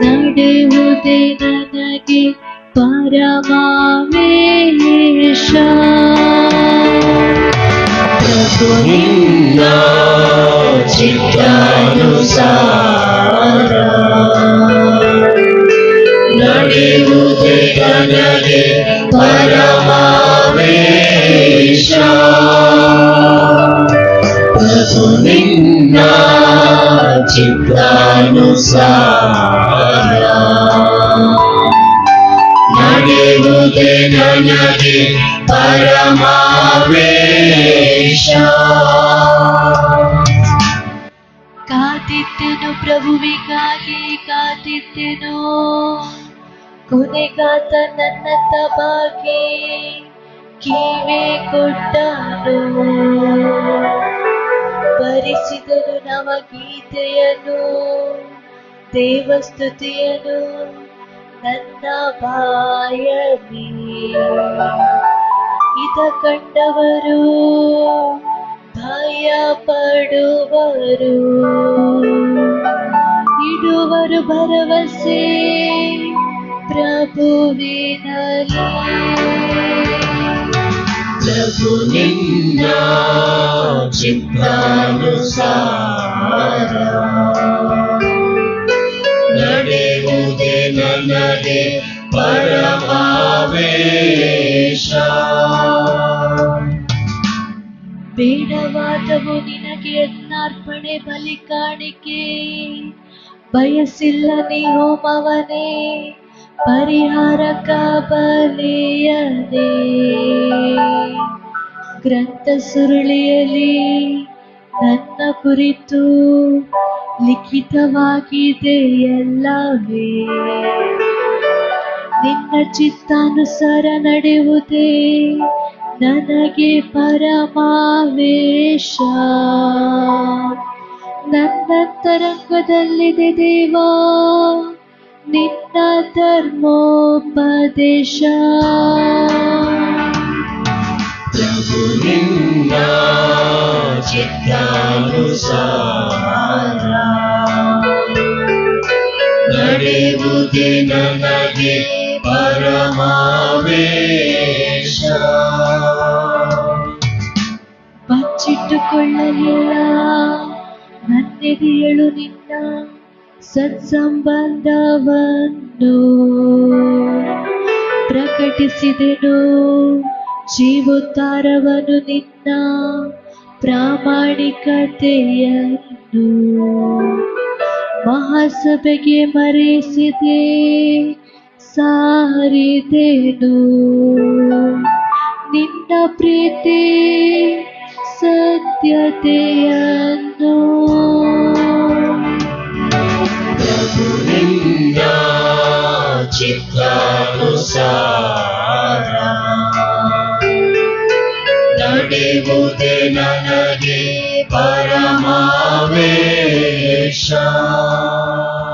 ನಡೆಯುವುದೇ ನನಗೆ ಪರಮಾವೇಶ ಪ್ರಭು ನಿನ್ನ ಚಿತ್ತಾನುಸಾರ ನಡೆಯುವುದೇ ನನಗೆ ಪರಮಾವೇಶ ನಿನ್ನ ಚಿತ್ತಾನುಸಾರ ನಡೆಯುವುದೇ ನನಗೆ ಪರಮಾವೇಶ ಕಾದಿದ್ದೆನು ಪ್ರಭುವಿಗಾಗಿ ಕಾದಿದ್ದೆನು ಕೊನೆಗಾತ ನನ್ನ ತಬಾಗಿ ಕಿವೆ ಕೊಟ್ಟನು ಭರಿಸಿದನು ನವ ಗೀತೆಯನು ದೇವಸ್ತುತಿಯನು ನನ್ನ ಬಾಯಲಿ ಇದ ಕಂಡವರು ಭಯ ಪಡುವರು ಇಡುವರು ಭರವಸೆ ಪ್ರಭುವಿನಲ್ಲಿ ಪ್ರಭು ನಿನ್ನ ಚಿತ್ತಾನುಸಾರ. ನಡೆಯುವುದೇ ನನಗೆ ಪರಮಾವೇಶ. ಬೇಡವಾದವು ನಿನಗೆ ಅರ್ಪಣೆ ಬಲಿ ಕಾಣಿಕೆ. ಬಯಸಿಲ್ಲ ನೀ ಹೋಮವನೇ ಪರಿಹಾರಕ ಬಲಿಯನೇ ಗ್ರಂಥ ಸುರುಳಿಯಲ್ಲಿ ನನ್ನ ಕುರಿತು ಲಿಖಿತವಾಗಿದೆ ಎಲ್ಲವೇ. ನಿನ್ನ ಚಿತ್ತಾನುಸಾರ ನಡೆಯುವುದೇ ನನಗೆ ಪರಮಾವೇಶ. ನನ್ನ ತರಂಗದಲ್ಲಿದೆ ದೇವಾ, ನಿನ್ನ ಧರ್ಮೋಪದೇಶ. ನಿನ್ನ ಚಿತ್ತಾನುಸಾರ ನಡೆಯುವುದೇ ನನಗೆ ಪರಮಾವೇಶ. ಬಚ್ಚಿಟ್ಟುಕೊಳ್ಳಲಿಲ್ಲ ನನ್ನೆದೆಯಳು ನಿನ್ನ ಸತ್ಸಂಬಂಧವನ್ನು. ಪ್ರಕಟಿಸಿದೆನು ಜೀವೋತ್ತಾರವನ್ನು ನಿನ್ನ ಪ್ರಾಮಾಣಿಕತೆಯನ್ನು ಮಹಾಸಭೆಗೆ ಮರೆಸಿದೆ ಸಾರಿದೆನು. ನಿನ್ನ ಪ್ರೀತಿ ಸತ್ಯತೆಯನ್ನು गर